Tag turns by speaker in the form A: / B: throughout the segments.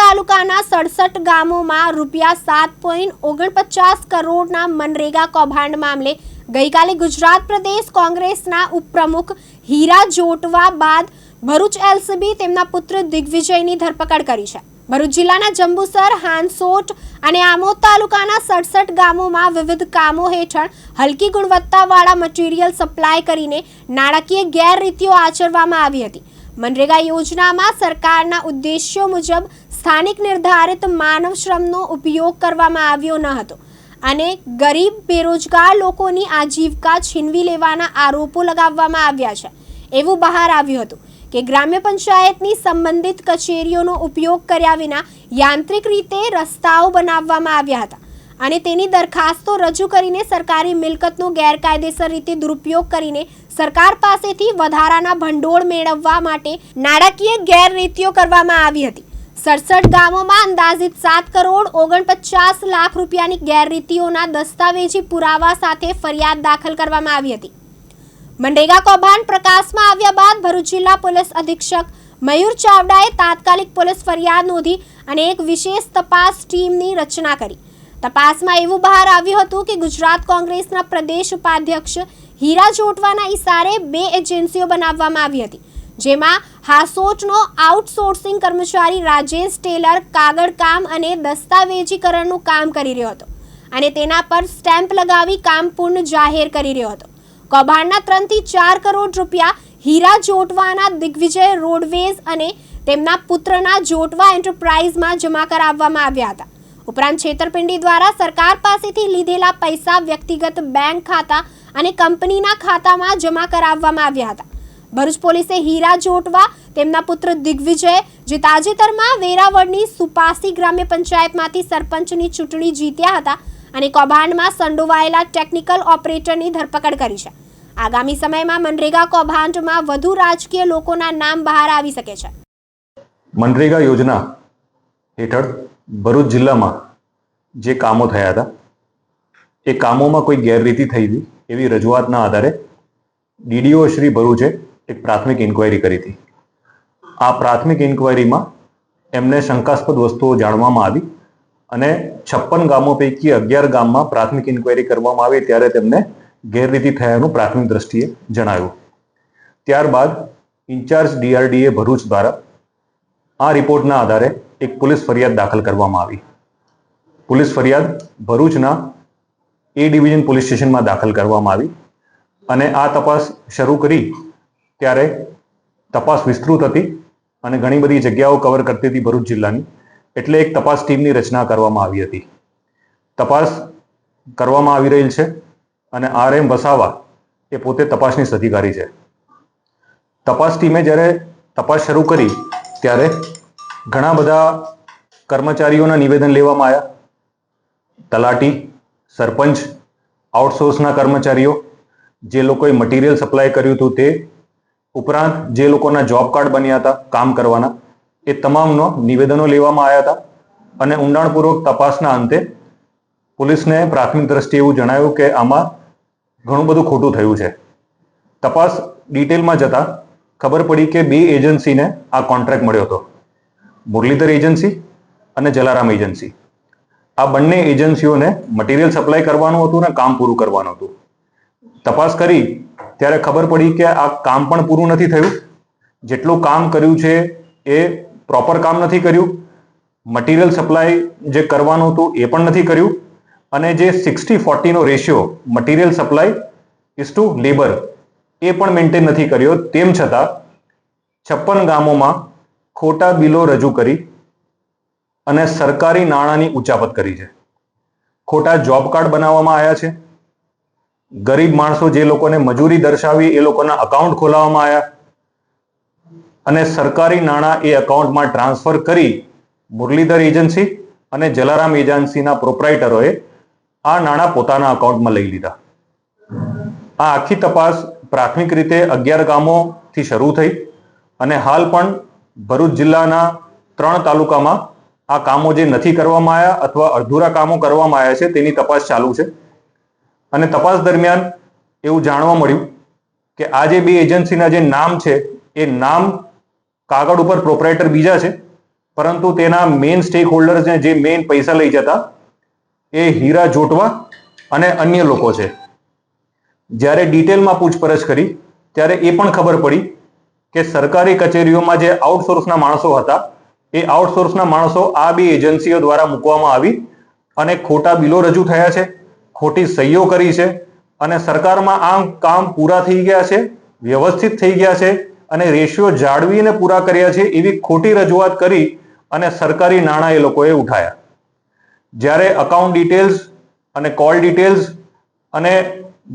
A: તાલુકાના સડસઠ ગામોમાં રૂપિયા સાત પોઈન્ટ ઓગણપચાસ કરોડના મનરેગા કૌભાંડ મામલે ગઈકાલે ગુજરાત પ્રદેશ કોંગ્રેસના ઉપપ્રમુખ હીરા જોટવા બાદ ભરૂચ એલસીબી તેમના પુત્ર દિગ્વિજયની ધરપકડ કરી છે. ભરૂચ જિલ્લાના જંબુસર, હાંસોટ અને આમોદ તાલુકાના સડસઠ ગામોમાં વિવિધ કામો હેઠળ હલકી ગુણવત્તાવાળા મટીરીયલ સપ્લાય કરીને નાણાકીય ગેરરીતિઓ આચરવામાં આવી હતી. મનરેગા યોજનામાં સરકારના ઉદ્દેશ્યો મુજબ સ્થાનિક નિર્ધારિત માનવ શ્રમનો ઉપયોગ કરવામાં આવ્યો ન હતો અને ગરીબ, બેરોજગાર લોકોની આજીવિકા છીનવી લેવાના આરોપો લગાવવામાં આવ્યા છે. એવું બહાર આવ્યું હતું કે ગ્રામ્ય પંચાયતની સંબંધિત કચેરીઓનો ઉપયોગ કર્યા વિના યાંત્રિક રીતે રસ્તાઓ બનાવવામાં આવ્યા હતા અને તેની દરખાસ્તો રજૂ કરીને સરકારી મિલકતનો ગેરકાયદેસર રીતે દુરુપયોગ કરીને સરકાર પાસેથી વધારાના ભંડોળ મેળવવા માટે નાણાકીય ગેરરીતિઓ કરવામાં આવી હતી. સડસઠ ગામોમાં અંદાજિત સાત કરોડ ઓગણપચાસ લાખ રૂપિયાની ગેરરીતિઓના દસ્તાવેજી પુરાવા સાથે ફરિયાદ દાખલ કરવામાં આવી હતી. મનરેગા કૌભાંડ પ્રકાશમાં આવ્યા બાદ ભરૂચ જિલ્લા પોલીસ અધિક્ષક મયુર ચાવડાએ તાત્કાલિક પોલીસ ફરિયાદ નોંધી અને એક વિશેષ તપાસ ટીમની રચના કરી. તપાસમાં એવું બહાર આવ્યું હતું કે ગુજરાત કોંગ્રેસના પ્રદેશ ઉપાધ્યક્ષ હીરા જોટવાના ઈશારે બે એજન્સીઓ બનાવવામાં આવી હતી, જેમાં હાસોટનો આઉટસોર્સિંગ કર્મચારી રાજેશ ટેલર કાગળ કામ અને દસ્તાવેજીકરણનું કામ કરી રહ્યો હતો અને તેના પર સ્ટેમ્પ લગાવી કામ પૂર્ણ જાહેર કરી રહ્યો હતો. કૌભાંડના ત્રણથી ચાર કરોડ રૂપિયા હીરા જોટવાના દિગ્વિજય રોડવેઝ અને તેમના પુત્રના જોટવા એન્ટરપ્રાઇઝમાં જમા કરાવવામાં આવ્યા હતા. ઉપરાંત છેતરપિંડી દ્વારા સરકાર પાસેથી લીધેલા પૈસા વ્યક્તિગત બેંક ખાતા અને કંપનીના ખાતામાં જમા કરાવવામાં આવ્યા હતા. ભરૂચ પોલીસે હીરા જોટવા, તેમના પુત્ર દિગ્વિજય, જે તાજેતરમાં વેરાવળની સુપાસી ગ્રામ્ય પંચાયતમાંથી સરપંચની ચૂંટણી જીત્યા હતા અને કૌભાંડમાં સંડોવાયેલા ટેકનિકલ ઓપરેટરની ધરપકડ કરી છે. આગામી સમયમાં મનરેગા કૌભાંડમાં વધુ રાજકીય લોકોના નામ બહાર આવી શકે છે.
B: મનરેગા યોજના હેઠળ ભરૂચ જિલ્લામાં જે કામો થયા હતા, એ કામોમાં કોઈ ગેરરીતિ થઈ હતી એવી રજૂઆતના આધારે ડીડીઓ શ્રી ભરૂચે એક પ્રાથમિક ઇન્કવાયરી કરી હતી. આ પ્રાથમિક ઇન્કવાયરીમાં એમને શંકાસ્પદ વસ્તુઓ જાણવામાં આવી અને છપ્પન ગામો પૈકી અગિયાર ગામમાં પ્રાથમિક ઇન્કવાયરી કરવામાં આવી ત્યારે તેમને ગેરરીતિ થયાનું પ્રાથમિક દ્રષ્ટિએ જણાવ્યું ત્યારબાદ ઇન્ચાર્જ ડીઆરડીએ ભરૂચ દ્વારા આ રિપોર્ટના આધારે એક પોલીસ ફરિયાદ દાખલ કરવામાં આવી. પોલીસ ફરિયાદ ભરૂચના એ ડિવિઝન પોલીસ સ્ટેશનમાં દાખલ કરવામાં આવી અને આ તપાસ શરૂ કરી ત્યારે તપાસ વિસ્તૃત હતી અને ઘણી બધી જગ્યાઓ કવર કરતી હતી ભરૂચ જિલ્લાની. એટલે એક તપાસ ટીમની રચના કરવામાં આવી હતી. તપાસ કરવામાં આવી રહેલ છે અને આર એમ વસાવા એ પોતે તપાસની અધિકારી છે. તપાસ ટીમે જ્યારે તપાસ શરૂ કરી ત્યારે ઘણા બધા કર્મચારીઓના નિવેદન લેવામાં આવ્યા. તલાટી, સરપંચ આઉટસોર્સના કર્મચારીઓ, જે લોકોએ મટીરિયલ સપ્લાય કર્યું હતું તે ઉપરાંત જે લોકોના જોબ કાર્ડ બન્યા હતા કામ કરવાના, એ તમામનો નિવેદનો લેવામાં આવ્યા હતા અને ઊંડાણપૂર્વક તપાસના અંતે પોલીસને પ્રાથમિક દ્રષ્ટિએ એવું જણાવ્યું કે આમાં ઘણું બધું ખોટું થયું છે. તપાસ ડિટેલમાં જતા ખબર પડી કે બે એજન્સીને આ કોન્ટ્રાક્ટ મળ્યો હતો. મુરલીધર એજન્સી અને જલારામ એજન્સી. આ બંને એજન્સીઓને મટીરિયલ સપ્લાય કરવાનું હતું ને કામ પૂરું કરવાનું હતું. તપાસ કરી ત્યારે ખબર પડી કે આ કામ પણ પૂરું નથી થયું. જેટલું કામ કર્યું છે એ પ્રોપર કામ નથી કર્યું. મટીરિયલ સપ્લાય જે કરવાનું હતું એ પણ નથી કર્યું. અને જે sixty ફોર્ટીનો ratio material supply is to labour એ પણ મેન્ટેન નથી કર્યો. તેમ છતાં છપ્પન ગામોમાં ખોટા બિલો રજૂ કરી અને સરકારી નાણાંની ઉચાપત કરી છે. ખોટા જોબ કાર્ડ બનાવવામાં આવ્યા છે. ગરીબ માણસો જે લોકોને મજૂરી દર્શાવી, એ લોકોના અકાઉન્ટ ખોલાવવામાં આવ્યા. અને સરકારી નાણાં એ અકાઉન્ટમાં ટ્રાન્સફર કરી મુરલીધર એજન્સી અને જલારામ એજન્સીના પ્રોપરાઇટરોએ આ નાણાં પોતાના અકાઉન્ટમાં લઈ લીધા. આ આખી તપાસ પ્રાથમિક રીતે અગિયાર ગામોથી શરૂ થઈ અને હાલ પણ ભરૂચ જિલ્લાના ત્રણ તાલુકામાં આ કામો જે નથી કરવામાં આવ્યા અથવા અધૂરા કામો કરવામાં આવ્યા છે, તેની તપાસ ચાલુ છે. અને તપાસ દરમિયાન એવું જાણવા મળ્યું કે આ જે બે એજન્સીના જે નામ છે, એ નામ કાગળ ઉપર પ્રોપરાઇટર બીજા છે, પરંતુ તેના મેઇન સ્ટેક હોલ્ડર્સને જે મેઇન પૈસા લઈ જતા, એ હીરા જોટવા અને અન્ય લોકો છે. જ્યારે ડિટેલમાં પૂછપરછ કરી, ત્યારે એ પણ ખબર પડી કે સરકારી કચેરીઓમાં જે આઉટસોર્સના માણસો હતા, એ આઉટસોર્સના માણસો આ બે એજન્સીઓ દ્વારા મૂકવામાં આવી અને ખોટા બિલો રજૂ થયા છે. ખોટી સહીઓ કરી છે અને સરકારમાં આમ કામ પૂરા થઈ ગયા છે, વ્યવસ્થિત થઈ ગયા છે અને રેશિયો જાળવીને પૂરા કર્યા છે એવી ખોટી રજૂઆત કરી અને સરકારી નાણાં એ લોકોએ ઉઠાયા. જ્યારે અકાઉન્ટ ડિટેલ્સ અને કોલ ડિટેલ્સ અને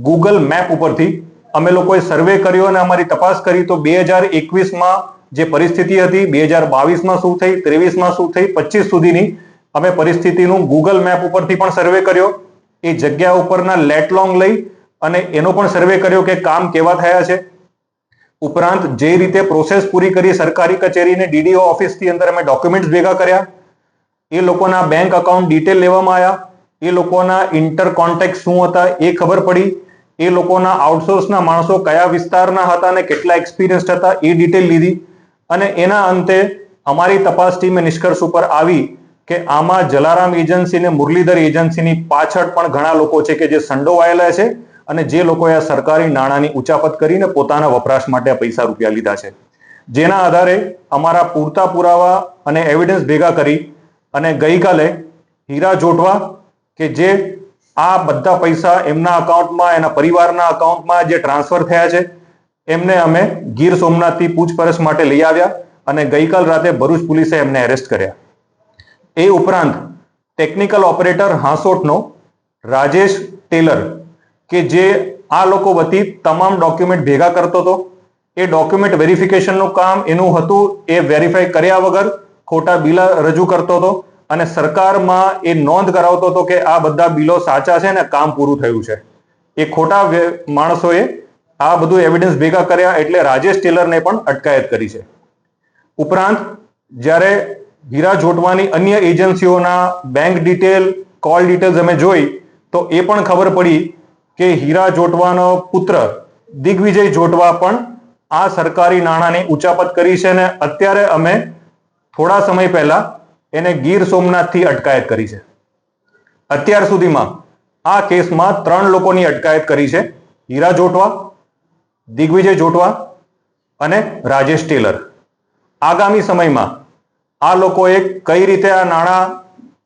B: ગૂગલ મેપ ઉપરથી અમે લોકોએ સર્વે કર્યો અને અમારી તપાસ કરી તો બે હજાર એકવીસમાં જે પરિસ્થિતિ હતી, બે હજાર બાવીસમાં શું થઈ, ત્રેવીસમાં શું થઈ, પચીસ સુધીની અમે પરિસ્થિતિનું ગૂગલ મેપ ઉપરથી પણ સર્વે કર્યો. એ જગ્યા ઉપરના લેટલોંગ લઈ અને એનો પણ સર્વે કર્યો કે કામ કેવા થયા છે. ઉપરાંત જે રીતે પ્રોસેસ પૂરી કરી સરકારી કચેરીને ડીડીઓ ઓફિસથી અંદર અમે ડોક્યુમેન્ટ્સ ભેગા કર્યા. એ લોકોના બેંક અકાઉન્ટ ડિટેલ લેવામાં આવ્યા. એ લોકોના ઇન્ટર કોન્ટેક્ટ શું હતા એ ખબર પડી. એ લોકોના આઉટસોર્સના માણસો કયા વિસ્તારના હતા અને કેટલા એક્સપિરિયન્સ હતા એ ડિટેલ લીધી. અને એના અંતે અમારી તપાસ ટીમે નિષ્કર્ષ ઉપર આવી કે આમાં જલારામ એજન્સી ને મુરલીધર એજન્સીની પાછળ પણ ઘણા લોકો છે કે જે સંડોવાયેલા છે અને જે લોકોએ આ સરકારી નાણાંની ઉચાપત કરીને પોતાના વપરાશ માટે પૈસા રૂપિયા લીધા છે. જેના આધારે અમારા પૂરતા પુરાવા અને એવિડન્સ ભેગા કરી અને ગઈકાલે હીરા જોટવા કે જે આ બધા પૈસા એમના અકાઉન્ટમાં એના પરિવારના અકાઉન્ટમાં જે ટ્રાન્સફર થયા છે, એમને અમે ગીર સોમનાથથી પૂછપરછ માટે લઈ આવ્યા અને ગઈકાલ રાતે ભરૂચ પોલીસે એમને એરેસ્ટ કર્યા. એ ઉપરાંત ટેકનિકલ ઓપરેટર હાંસોટનો રાજેશ ટેલર કે જે આ લોકો વતી તમામ ડોક્યુમેન્ટ ભેગા કરતો હતો. એ ડોક્યુમેન્ટ વેરિફિકેશનનું કામ એનું હતું, એ વેરીફાઈ કર્યા વગર ખોટા બિલ રજૂ કરતો હતો અને સરકારમાં એ નોંધ કરાવતો હતો કે આ બધા બિલો સાચા છે ને કામ પૂરું થયું છે. એ ખોટા માણસોએ આ બધું એવિડન્સ ભેગા કર્યા એટલે રાજેશ ટેલરને પણ અટકાયત કરી છે. ઉપરાંત જ્યારે હીરા જોટવાની અન્ય એજન્સીઓના બેંક ડિટેલ કોલ ડિટેલ્સ અમે જોઈ, તો એ પણ ખબર પડી કે હીરા જોટવાનો પુત્ર દિગ્વિજય જોટવા પણ આ સરકારી નાણાંની ઉચાપત કરી છે અને અત્યારે અમે થોડા સમય પહેલા એને ગીર સોમનાથથી અટકાયત કરી છે. અત્યાર સુધીમાં આ કેસમાં ત્રણ લોકોની અટકાયત કરી છે, હીરા જોટવા, દિગ્વિજય જોટવા અને રાજેશ ટેલર. આગામી સમયમાં આ લોકોએ કઈ રીતે આ નાણાં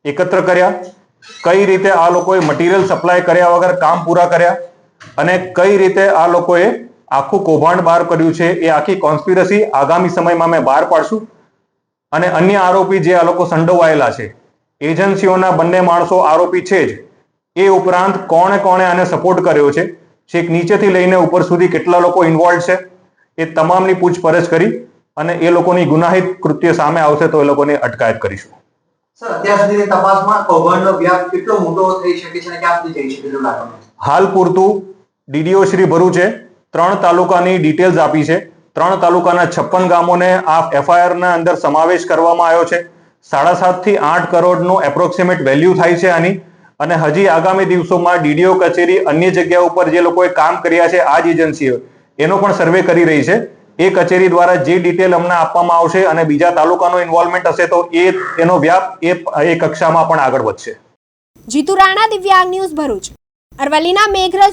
B: એકત્ર કર્યા? કઈ રીતે આ લોકોએ મટીરિયલ સપ્લાય કર્યા વગર કામ પૂરા કર્યા? અને કઈ રીતે આ લોકોએ આખું કૌભાંડ બહાર કર્યું છે એ આખી કોન્સ્પિરસી આગામી સમયમાં મેં બહાર પાડશું. અને અન્ય આરોપી જે આ લોકો સંડોવાયેલા છે, એજન્સીઓના બંને માણસો આરોપી છે જ. એ ઉપરાંત કોણે કોણે આને સપોર્ટ કર્યો છે? છેક નીચેથી લઈને ઉપર સુધી કેટલા લોકો ઇન્વોલ્વ છે? એ તમામની પૂછપરછ કરી. અને એ લોકોની ગુનાહિત કૃત્ય સામે આવશે તો એ લોકોની અટકાયત કરીશું.
C: સર અત્યાર સુધીની તપાસમાં કૌભાંડનો વ્યાપ કેટલો મોટો થઈ શકે છે અને ક્યાં જઈ શકે તેવું લાગે
B: હાલ પૂરતું ડીડીઓ શ્રી ભરૂચે ત્રણ તાલુકાની ડિટેલ્સ આપી છે. ત્રણ તાલુકાના છપ્પન ગામોને આ એફઆઈઆર ના અંદર સમાવેશ કરવામાં આવ્યો છે. સાડા સાતથી આઠ કરોડનું એપ્રોક્સિમેટ વેલ્યુ થાય છે આની. અને હજી આગામી દિવસોમાં ડીડીઓ કચેરી અન્ય જગ્યા ઉપર જે લોકોએ કામ કર્યા છે આ જ એજન્સીઓ એનો પણ સર્વે કરી રહી છે. એ કચેરી દ્વારા જે ડિટેલ અમને આપવામાં આવશે અને બીજા તાલુકાનો ઇન્વોલ્વમેન્ટ હશે તો એ એનો વ્યાપ એ એ કક્ષામાં પણ આગળ વધશે.
A: જીતુ રાણા દિવ્યાંગ ન્યૂઝ ભરૂચ. અરવલ્લીના મેઘરજના